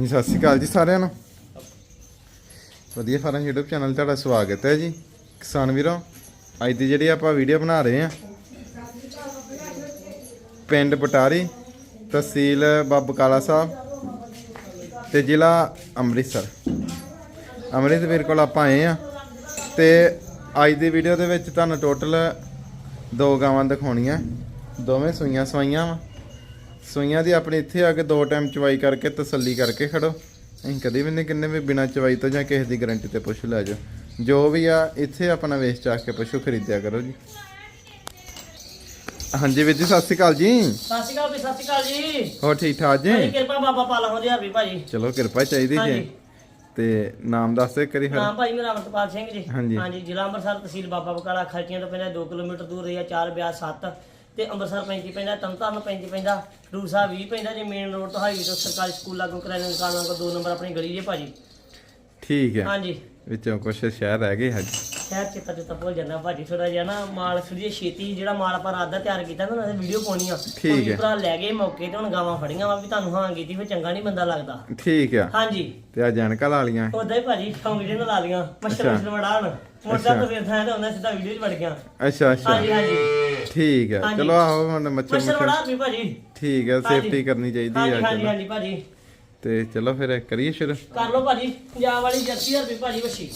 ਜੀ ਸਤਿ ਸ਼੍ਰੀ ਅਕਾਲ ਜੀ ਸਾਰਿਆਂ ਨੂੰ। ਵਧੀਆ ਫਾਰਮ YouTube ਚੈਨਲ ਤੁਹਾਡਾ ਸਵਾਗਤ ਹੈ ਜੀ। ਕਿਸਾਨ ਵੀਰੋ, ਅੱਜ ਦੀ ਜਿਹੜੀ ਆਪਾਂ ਵੀਡੀਓ ਬਣਾ ਰਹੇ ਹਾਂ, ਪਿੰਡ ਪਟਾਰੀ ਤਹਿਸੀਲ ਬਾਬ ਕਾਲਾ ਸਾਹਿਬ ਤੇ ਜ਼ਿਲ੍ਹਾ ਅੰਮ੍ਰਿਤਸਰ। ਅੰਮ੍ਰਿਤਸਰ ਕੋਲ ਆਪਾਂ ਆਏ ਆ ਤੇ ਅੱਜ ਦੀ ਵੀਡੀਓ ਦੇ ਵਿੱਚ ਤੁਹਾਨੂੰ ਟੋਟਲ ਦੋ ਗਾਵਾਂ ਦਿਖਾਉਣੀਆਂ। ਦੋਵੇਂ ਸੂਈਆਂ ਸਵਾਈਆਂ ਵਾ। ਸੂਈਆਂ ਦੀ ਆਪਣੀ ਇੱਥੇ ਆ ਕੇ ਦੋ ਟਾਈਮ ਚਵਾਈ ਕਰਕੇ ਤਸੱਲੀ ਕਰਕੇ ਖੜੋ। ਅਸੀਂ ਕਦੇ ਵੀ ਨਹੀਂ ਕਿੰਨੇ ਵੀ ਬਿਨਾ ਚਵਾਈ ਤੋਂ ਜਾਂ ਕਿਸੇ ਦੀ ਗਾਰੰਟੀ ਤੇ ਪਸ਼ੂ ਲੈ ਜਾਓ। ਜੋ ਵੀ ਆ ਇੱਥੇ ਆਪਣਾ ਵੇਚ ਚਾਹ ਕੇ ਪਸ਼ੂ ਖਰੀਦਿਆ ਕਰੋ ਜੀ। ਹਾਂਜੀ ਵੀਰ ਜੀ ਸਤਿ ਸ਼੍ਰੀ ਅਕਾਲ ਜੀ। ਸਤਿ ਸ਼੍ਰੀ ਅਕਾਲ ਵੀ ਸਤਿ ਸ਼੍ਰੀ ਅਕਾਲ ਜੀ। ਹੋਰ ਠੀਕ ਠਾਕ ਜੀ? ਕਿਰਪਾ ਬਾਬਾ ਪਾਲਾ ਹੋ ਜੀ ਭਾਜੀ ਚਲੋ ਕਿਰਪਾ ਚਾਹੀਦੀ ਜੀ। ਤੇ ਨਾਮ ਦੱਸ ਦੇ ਕਰੀ ਨਾਮ ਭਾਈ ਮੇਰਾ ਅਮਰਪਾਲ ਸਿੰਘ ਜੀ। ਹਾਂਜੀ। ਜ਼ਿਲ੍ਹਾ ਅੰਮ੍ਰਿਤਸਰ ਤਹਿਸੀਲ ਬਾਬਾ ਬਕਾਲਾ ਖਰਚੀਆਂ ਤੋਂ ਪੈਂਦਾ 2 ਕਿਲੋਮੀਟਰ ਦੂਰ ਰਿਹਾ 4 ਬਿਆਸ 7 ਤੇ ਅੰਮ੍ਰਿਤਸਰ 35 ਪੈਂਦਾ ਤਨਤਾਰਨ 35 ਪੈਂਦਾ ਖਡੂਰ ਸਾਹਿਬ 20 ਪੈਂਦਾ ਜੇ ਮੇਨ ਰੋਡ ਤੋਂ ਹਾਈਵੇ ਤੋਂ ਸਰਕਾਰੀ ਸਕੂਲ ਲਾਗੋਂ ਕਰਾਇਆ ਦੁਕਾਨ ਵਾਂਗੂ 2 ਨੰਬਰ ਆਪਣੀ ਗਲੀ ਜੇ ਭਾਜੀ। ਠੀਕ ਹੈ। ਹਾਂਜੀ। ਵਿੱਚੋਂ ਕੁਛ ਸ਼ਹਿਰ ਰਹਿ ਗਏ ਹਾਂਜੀ ਸ਼ਹਿਰ ਚਿੱਤਾ ਚਿੱਤਾ ਭੁੱਲ ਜਾਂਦਾ ਭਾਜੀ ਥੋੜਾ ਜਿਹਾ ਨਾ ਮਾਲ ਫਿਰ ਛੇਤੀ ਜਿਹੜਾ ਮਾਲ ਆਪਾਂ ਰਾਤ ਦਾ ਤਿਆਰ ਕੀਤਾ ਨਾ ਉਹਨਾਂ ਵੀਡੀਓ ਪਾਉਣੀ ਆ। ਠੀਕ ਵੀ ਹੈ। ਭਰਾ ਲੈ ਗਏ ਮੌਕੇ ਤੇ ਹੁਣ ਗਾਵਾਂ ਫੜੀਆਂ ਵਾ ਵੀ ਤੁਹਾਨੂੰ ਹਾਂ ਕੀਤੀ ਫਿਰ ਚੰਗਾ ਨਹੀਂ ਬੰਦਾ ਲੱਗਦਾ। ਠੀਕ ਆ। ਹਾਂਜੀ। ਤੇ ਆ ਜੈਨਕਾਂ ਲਾ ਲੀਆਂ ਉਦਾਂ ਹੀ ਭਾਜੀ ਫੌਂਗ ਜਿਹੇ ਲਾ ਲੀਆਂ ਮੱਛਰ ਅੱਛਾ। ਮੱਛਰ ਵੜਾਣ ਮੁਰਦਾ ਅੱਛਾ। ਤਾਂ ਥਾਂ ਤੇ ਉਹਨਾਂ ਸਿੱਧਾ ਵੀਡੀਓ 'ਚ ਵੜ ਗਿਆ। ਅੱਛਾ ਅੱਛਾ। ਹਾਂਜੀ ਹਾਂਜੀ। ਠੀਕ ਹੈ ਹਾਂਜੀ। ਚਲੋ ਆਹੋ ਹੁਣ ਮੱਛਰ ਮੱਛਰ ਮੁੱਛਰ ਭਾਜੀ। ਠੀਕ ਹੈ ਹਾਂਜੀ। ਸੇਫਟੀ ਕਰਨੀ ਚਾਹੀਦੀ ਹਾਂਜੀ ਆ ਹਾਂਜੀ ਚਲੋ ਹਾਂਜੀ ਭਾਜੀ। ਤੇ ਚਲੋ ਫਿਰ ਕਰੀਏ ਸ਼ੁਰੂ। ਕਰ ਲਓ ਭਾਜੀ ਪੰਜਾਬ ਵਾਲੀ ਜਰਸੀ ਹਰ ਵੀ ਭਾਜੀ ਵੱਛੀ।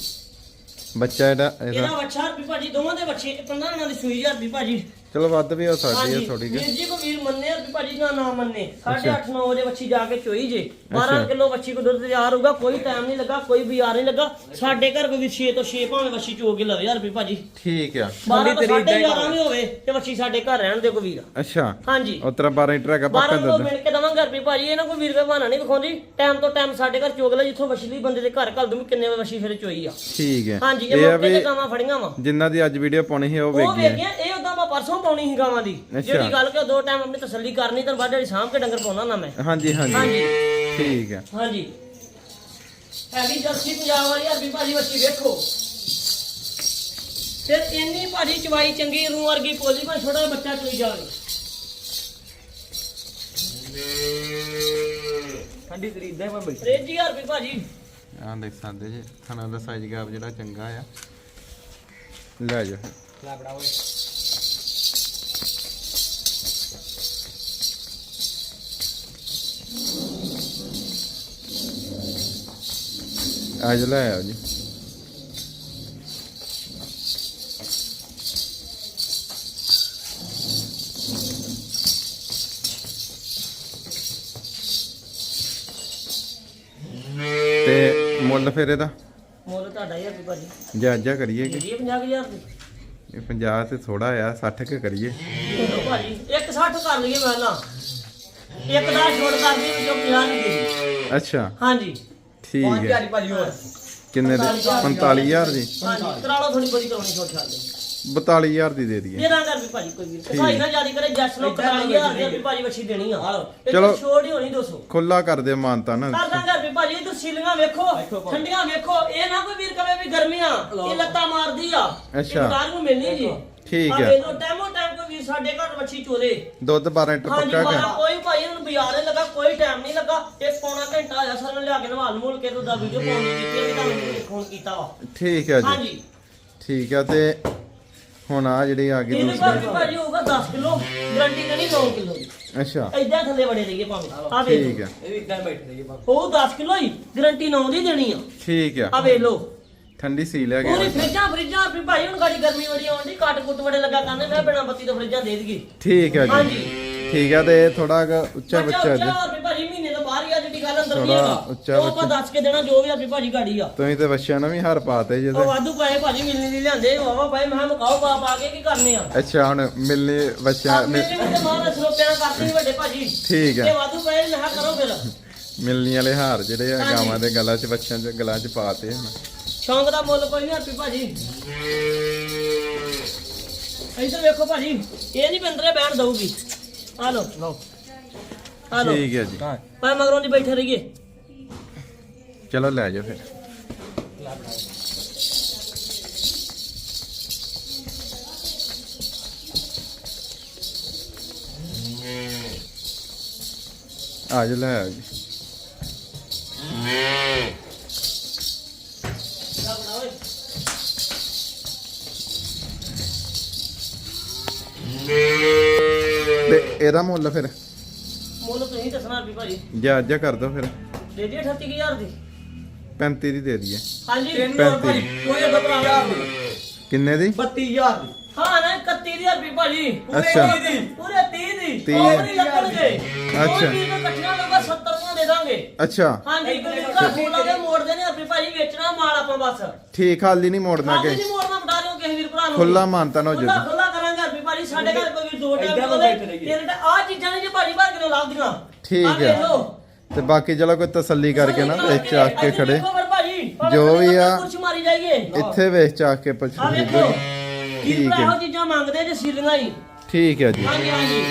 ਬੱਚਾ ਇਹਦਾ ਇਹਦਾ ਇਹਦਾ ਵੱਛਾ ਭਾਜੀ ਦੋਵਾਂ ਦੇ ਵੱਛੇ 15 ਦਿਨਾਂ ਦੀ ਸੂਈ ਹਰ ਵੀ ਭਾਜੀ। ਚਲੋ ਵੱਧ ਵੀ ਹੋ ਸਕਦੀ ਹੈ ਥੋੜੀ ਵੀਰ ਜਿਹੀ ਜੀ ਕੋ ਵੀਰ ਮੰਨੇ ਵੀ ਭਾਜੀ ਨਾ ਨਾ ਮੰਨੇ। 8:30 ਅੱਛਾ। 9 ਵਜੇ ਵੱਛੀ ਜਾ ਕੇ ਚੋਈ ਜੇ। ਅੱਛਾ। 12 ਕਿਲੋ ਵੱਛੀ ਕੋ ਦੁੱਧ ਤਿਆਰ ਹੋਊਗਾ ਕੋਈ ਟਾਈਮ ਨਹੀਂ ਲੱਗਾ ਕੋਈ ਬਿਆਰ ਨਹੀਂ ਲੱਗਾ। ਸਾਡੇ ਘਰ ਕੋਈ 6 ਤੋਂ 6 ਭਾਵੇਂ ਵੱਛੀ ਚੋ ਕੇ ਲਵੇ ਹਰ ਵੀ ਭਾਜੀ। ਠੀਕ ਆ। 12 ਤੋਂ 11 ਵੀ ਹੋਵੇ ਤੇ ਵੱਛੀ ਸਾਡੇ ਘਰ ਰਹਿਣ ਦੇ ਕੋ ਵੀਰ। ਅੱਛਾ। ਹਾਂਜੀ। ਉਤਰਾ 12 ਲੀਟਰ ਹੈਗਾ ਪੱਕਾ ਦੁੱਧ। ਮਿਲ ਕੇ ਦਵਾਂਗੇ ਰੁਪਏ ਭਾਜੀ ਇਹਨਾਂ ਕੋਈ ਵੀਰ ਦਾ ਬਹਾਨਾ ਨਹੀਂ ਵਿਖਾਉਂਦੀ। ਟਾਈਮ ਤੋਂ ਟਾਈਮ ਸਾਡੇ ਘਰ ਚੋਗ ਲੈ ਜਿੱਥੋਂ ਵਛਲੀ ਬੰਦੇ ਦੇ ਘਰ ਘੱਲ ਦੂੰ ਕਿੰਨੇ ਵਜੇ ਵਛੀ ਫਿਰ ਚੋਈ ਆ। ਠੀਕ ਹੈ। ਹਾਂਜੀ ਇਹ ਆ ਮੌਕੇ ਵੀ ਤੇ ਗਾਵਾਂ ਫੜੀਆਂ ਵਾ। ਜਿਨ੍ਹਾਂ ਦੀ ਅੱਜ ਵੀਡੀਓ ਪਾਉਣੀ ਸੀ ਉਹ ਉਹ ਵੇਖ ਗਏ ਵੇਖਿਆ ਪਰਸੋਂ ਪਾਉਣੀ ਸੀ ਗਾਵਾਂ ਦੀ। ਜਿਹੜੀ ਗੱਲ ਕਿ ਦੋ ਟਾਈਮ ਆਪਣੀ ਤਸੱਲੀ ਕਰਨੀ ਤਾਂ ਬਾਅਦ ਜਿਹੜੀ ਸਾਂਭ ਕੇ ਡੰਗਰ ਪਾਉਣਾ ਨਾ ਮੈਂ। ਹਾਂਜੀ ਹਾਂਜੀ। ਹਾਂਜੀ। ਠੀਕ ਹੈ। ਹਾਂਜੀ। ਹੈਗੀ ਜਰਸੀ ਪੰਜਾਬ ਵਾਲੀ ਅਰਬੀ ਭਾਜੀ ਵੱਛੀ ਵੇਖੋ। ਫਿਰ ਇੰਨੀ ਭਾਜੀ ਚਵਾਈ ਚੰਗੀ ਰੂ ਵਰਗੀ ਪੋਲੀ ਭਾਵੇਂ ਛੋਟਾ ਬੱਚਾ ਚੋਈ ਜਾਵੇ। ਠੰਡੀ ਤਰੀਕ ਦੇ ਮੈਂ ਬੈਠਾ ਰੇਜੀ ਅਰਬੀ ਭਾਜੀ। ਆਹ ਦੇਖ ਸਕਦੇ ਜੀ। ਥਣਾ ਦਾ ਸਾਈਜ਼ ਗਾਪ ਜਿਹੜਾ ਚੰਗਾ ਆ। ਲੈ ਜਾ ਲੈ ਬੜਾ ਓਏ ਅੱਜ ਲੈ ਆਓ ਜੀ। ਤੇ ਮੁੱਲ ਫਿਰ ਇਹਦਾ? ਮੁੱਲ ਤੁਹਾਡਾ ਹੀ ਅਰਬੀ ਭਾਜੀ। ਜਾਇਜ਼ਾ ਕਰੀਏ ਕਿ? ਜੀ 50000 ਦੀ ਇਹ 50 ਤੇ ਥੋੜਾ ਆ 60 ਕੇ ਕਰੀਏ। ਲੋ ਭਾਜੀ ਇੱਕ 60 ਕਰ ਲਈਏ ਮੈਂ ਨਾ ਇੱਕ ਦਾ ਛੋੜ ਕਰ ਦਈਏ ਵਿੱਚੋਂ 50 ਨਹੀਂ ਦੇ ਅੱਛਾ। ਹਾਂਜੀ। ਠੀਕ ਪੰਜ ਹੈ। ਹਜ਼ਾਰ ਦੀ? ਭਾਜੀ ਹੋਰ ਕਿੰਨੇ ਦੇ 45000 ਦੀ? ਹਾਂਜੀ ਕਰਾ ਲਓ ਥੋੜੀ ਬੜੀ ਕਰਾਉਣੀ ਛੋਟ ਛੱਡ ਦੇ 42000 ਦੀ ਦੇ ਦਈਏ। ਤੇਰਾ ਕਰ ਵੀ ਭਾਜੀ ਕੋਈ ਵੀ ਸਹਾਈ ਨਾ ਜਾਰੀ ਕਰੇ ਜੱਸ ਨੂੰ 41000 ਦੀ ਵੀ ਭਾਜੀ ਵੱਛੀ ਦੇਣੀ ਆ। ਚਲੋ। ਚਲੋ। ਛੋੜ ਹੀ ਹੋਣੀ 200 ਖੁੱਲਾ ਕਰ ਦਿਓ ਮਾਨਤਾ ਨਾ। ਕਰ ਦਾਂਗਾ ਵੀ ਭਾਜੀ ਤੂੰ ਸੀਲੀਆਂ ਵੇਖੋ ਠੰਡੀਆਂ ਵੇਖੋ। ਇਹ ਨਾ ਕੋਈ ਵੀਰ ਕਵੇ ਵੀ ਗਰਮੀਆਂ ਇਹ ਲੱਤਾਂ ਮਾਰਦੀ ਆ। ਅੱਛਾ। ਇਹ ਨੂੰ ਮਿਲਣੀ ਜੀ। ਠੀਕ ਆ ਹੈ। ਵੇਖੋ ਟਾਈਮੋ ਟਾਈਮ ਵੀਰ ਸਾਡੇ ਘਰ ਵੱਛੀ ਚੋਲੇ ਦੁੱਧ 12 ਲੀਟਰ ਹਾਂਜੀ ਪੱਕਾ ਮਾਰਾ ਹੈ ਕੋਈ ਭਾਈ ਨੂੰ ਬਿਆਰੇ ਲੱਗਾ ਕੋਈ ਟਾਈਮ ਨਹੀਂ ਲੱਗਾ। ਇਹ ਪੌਣਾ ਘੰਟਾ ਆਇਆ ਸਰ ਮੈਂ ਲਿਆ ਕੇ ਨਵਾਲ ਮੂਲ ਕੇ ਤੁਹਾਡਾ ਵੀਡੀਓ ਪਾਉਣ ਦੀ ਕੀਤੀ ਹੈ ਵੀ ਤੁਹਾਨੂੰ ਫੋਨ ਕੀਤਾ ਵਾ। ਠੀਕ ਹੈ ਜੀ। ਹਾਂਜੀ। ਠੀਕ ਹੈ ਤੇ ਹੁਣ ਆ ਜਿਹੜੀ ਆ ਗਈ ਇਹਦੇ ਘਰ ਦੂਸਰੀ। ਵੀ ਭਾਜੀ ਹੋਊਗਾ 10 ਕਿਲੋ ਗਰੰਟੀ ਤੇ ਨਹੀਂ 9 ਕਿਲੋ ਦੀ। ਅੱਛਾ। ਐਦਾਂ ਥੱਲੇ ਬੜੇ ਰਹੀਏ ਭਾਵੇਂ। ਆ ਵੇਖ ਠੀਕ ਹੈ ਇਹ ਵੀ ਇਦਾਂ ਹੀ ਬੈਠੇ ਜੀ ਉਹ 10 ਕਿਲੋ ਹੀ ਗਰੰਟੀ 9 ਦੀ ਦੇਣੀ ਆ। ਠੀਕ ਹੈ ਆ ਵੇਖ ਲਓ। ਠੰਡੀ ਸੀ ਲਿਆ ਗਿਆ ਫਰਿੱਜਾਂ ਫਰਿੱਜਾਂ ਵੀ ਭਾਈ ਹੁਣ ਗਾੜੀ ਗਰਮੀ ਬੜੀ ਆਉਂਦੀ ਕੱਟ ਕੁੱਟ ਬੜੇ ਲੱਗਾ ਕਰਨੇ। ਮੈਂ ਬਿਨਾ ਬੱਤੀ ਤੋਂ ਫਰਿੱਜਾਂ ਦੇ ਦਈਏ। ਠੀਕ ਹੈ ਜੀ। ਹਾਂਜੀ। ਠੀਕ ਹੈ ਤੇ ਥੋੜਾ ਉੱਚਾ ਬੱਚਾ ਜੀ। ਉੱਚਾ ਵੀ ਭਾਜੀ ਮਹੀਨੇ ਤੋਂ ਬਾਹਰ ਹੀ ਆ ਜਿਹੜੀ ਗੱਲ ਅੰਦਰ ਨਹੀਂ ਥੋੜਾ ਹੈਗਾ। ਉੱਚਾ ਉਹ ਆਪਾਂ ਬੱਚਾ। ਦੱਸ ਕੇ ਦੇਣਾ ਜੋ ਵੀ ਆ ਵੀ ਭਾਜੀ ਗਾੜੀ ਆ। ਤੁਸੀਂ ਤੇ ਬੱਚਿਆਂ ਨੂੰ ਵੀ ਹਰ ਪਾਤੇ ਜੇ ਉਹ ਵਾਧੂ ਪੈਸੇ ਭਾਜੀ ਮਿਲਣੀ ਨਹੀਂ ਲਿਆਂਦੇ। ਵਾਵਾ ਭਾਈ ਮੈਂ ਕਿਹਾ ਮਕਾਓ ਪਾ ਪਾ ਕੇ ਕੀ ਕਰਨੇ ਆ? ਅੱਛਾ ਹੁਣ ਮਿਲਨੇ ਬੱਚਿਆਂ ਮਿਲ- ਮੇਰੇ ਵੀ ਤੇ ਮਾਰ ਸਰੋਪਿਆਂ ਕਰਦੇ ਸੀ ਵੱਡੇ ਭਾਜੀ। ਠੀਕ ਹੈ ਵਾਧੂ ਪੈਸੇ ਮੈਂ ਕਿਹਾ ਕਰੋ ਫਿਰ। ਮਿਲਣੀ ਵਾਲੇ ਹਾਰ ਜਿਹੜੇ ਆ। ਗਾਵਾਂ ਦੇ ਗਲਾਂ 'ਚ ਬੱਚਿਆਂ ਦੇ ਗਲਾਂ 'ਚ ਪਾਤੇ ਹਨ ਸ਼ੌਂਕ ਦਾ ਮੁੱਲ ਕੋਈ ਨਹੀਂ ਹਰਪੀ ਭਾਜੀ। ਇੱਧਰ ਵੇਖੋ ਭਾਜੀ ਇਹ ਨਹੀਂ ਬੰਦਰੇ ਬੈਣ ਦਊਗੀ। ਆ ਲੋ ਲਓ। ਆ ਲੋ ਠੀਕ ਹੈ ਜੀ। ਪਰ ਮਗਰੋਂ ਦੀ ਬੈਠੇ ਰਹੀਏ। ਚਲੋ ਲੈ ਜਾਓ ਫਿਰ। ਆ ਜਾ ਲੈ ਆਓ ਜੀ। ਇਹਦਾ ਮੁੱਲ ਫਿਰ। ਮੁੱਲ ਤੁਸੀਂ ਦੱਸਣਾ ਵੀ ਭਾਜੀ। ਜਾ ਜਾ ਕਰ ਦੋ ਫਿਰ। ਦੇ ਦੀ 38000 ਦੀ? 35 ਦੀ ਦੇ ਦਈਏ। ਹਾਂਜੀ। ਤਿੰਨ ਹੋਰ ਭਾਈ ਕੋਈ ਅੱਧਾ ਭਰਾ ਕਿੰਨੇ ਦੀ? 32000 ਦੀ। ਹਾਂ ਨਾ 31000 ਰੁਪਏ ਭਾਜੀ। ਪੂਰੇ ਅੱਛਾ। 30 ਦੀ। ਪੂਰੇ 30 ਦੀ। ਤੀਹ। ਉਹ ਨਹੀਂ ਲੱਗਣਗੇ ਅੱਛਾ। ਅੱਛਾ ਵੀ ਇਕੱਠੀਆਂ ਲੋਕਾਂ 70 ਦੀਆਂ ਦੇ ਦਾਂਗੇ। ਅੱਛਾ। ਹਾਂਜੀ ਕੋਈ ਘਰ ਬੋਲਾਂਗੇ ਮੋੜ ਦੇਣੇ ਆਪੇ ਭਾਜੀ ਵੇਚਣਾ ਮਾਲ ਆਪਾਂ ਬਸ। ਠੀਕ ਹਾਲੀ ਨਹੀਂ ਮੋੜਨਾ ਕਿ ਨਹੀਂ ਮੋੜਨਾ ਬਟਾ ਦਿਓ ਕਿਸੇ ਵੀਰ ਭਰਾ ਨੂੰ। ਖੁੱਲਾ ਮਾਨਤਨ ਹੋ ਖੁੱਲਾ ਜਾਊਗਾ ਖੁੱਲਾ ਕਰਾਂਗੇ ਆਪੇ ਭਾਜੀ ਸਾਡੇ ਘਰ ਕੋਈ ਦੋ ਏਦਾਂ ਟਾਈਮ ਤਾਂ ਦੇ ਟਾ ਆ ਚੀਜ਼ਾਂ ਨੇ ਜੇ ਭਾਜੀ ਭਰ ਕੇ ਲੱਭਦੀਆਂ ਠੀਕ ਹੈ। ਤੇ ਬਾਕੀ ਚਲੋ ਕੋਈ ਤਸੱਲੀ ਕਰਕੇ ਨਾ ਵੇਚ ਆ ਕੇ ਖੜੇ। ਜੋ ਵੀ ਆ, ਕੁਰਸ਼ ਮਾਰੀ ਜਾਈਏ। ਇੱਥੇ ਵੇਚ ਆ ਕੇ ਪੁੱਛ ਵੇਖੋ। ਠੀਕ ਹੈ। ਚੀਜ਼ਾਂ ਮੰਗਦੇ ਹੀ ਠੀਕ ਹੈ ਜੀ। ਹਾਂਜੀ ਹਾਂਜੀ।